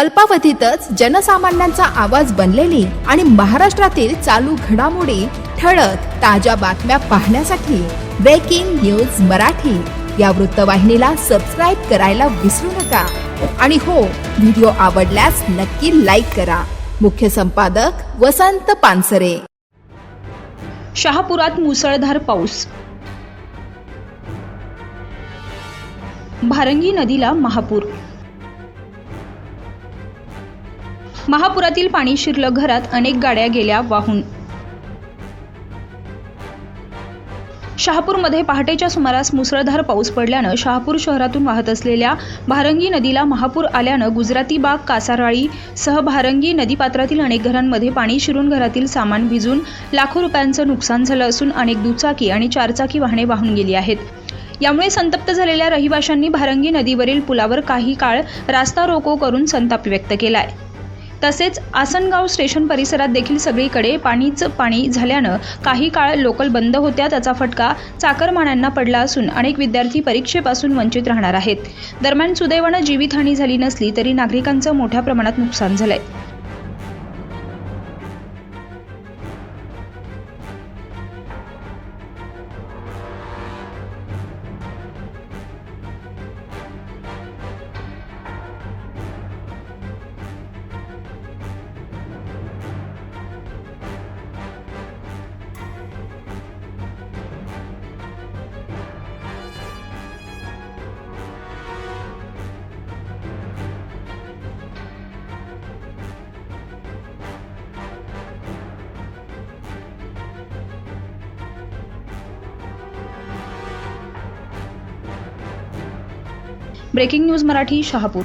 अल्पावधीतच जनसामान्यांचा आवाज बनलेली आणि महाराष्ट्रातील चालू घडामोडी ठळक ताज्या बातम्या पाहण्यासाठी ब्रेकिंग न्यूज मराठी. या वृत्तवाहिनीला सबस्क्राईब करायला विसरू नका. आणि हो व्हिडिओ आवडल्यास नक्की लाईक करा. मुख्य संपादक वसंत पानसरे. शहापुरात मुसळधार पाऊस. भारंगी नदीला महापूर महापुरातील पाणी शिरलं घरात अनेक गाड्या गेल्या वाहून. शहापूरमध्ये पहाटेच्या सुमारास मुसळधार पाऊस पडल्यानं शहापूर शहरातून वाहत असलेल्या भारंगी नदीला महापूर आल्यानं गुजराती बाग कासाराळी सह भारंगी नदीपात्रातील अनेक घरांमध्ये पाणी शिरून घरातील सामान भिजून लाखो रुपयांचं नुकसान झालं असून अनेक दुचाकी आणि चारचाकी वाहने वाहून गेली आहेत. यामुळे संतप्त झालेल्या रहिवाशांनी भारंगी नदीवरील पुलावर काही काळ रास्ता रोको करून संताप व्यक्त केलाय. तसेच आसनगाव स्टेशन परिसरात देखील सगळीकडे पाणीच पाणी झाल्यानं काही काळ लोकल बंद होत्या त्याचा फटका चाकरमान्यांना पडला असून अनेक विद्यार्थी परीक्षेपासून वंचित राहणार आहेत. दरम्यान सुदैवानं जीवितहानी झाली नसली तरी नागरिकांचं मोठ्या प्रमाणात नुकसान झालंय. Breaking news Marathi Shahapur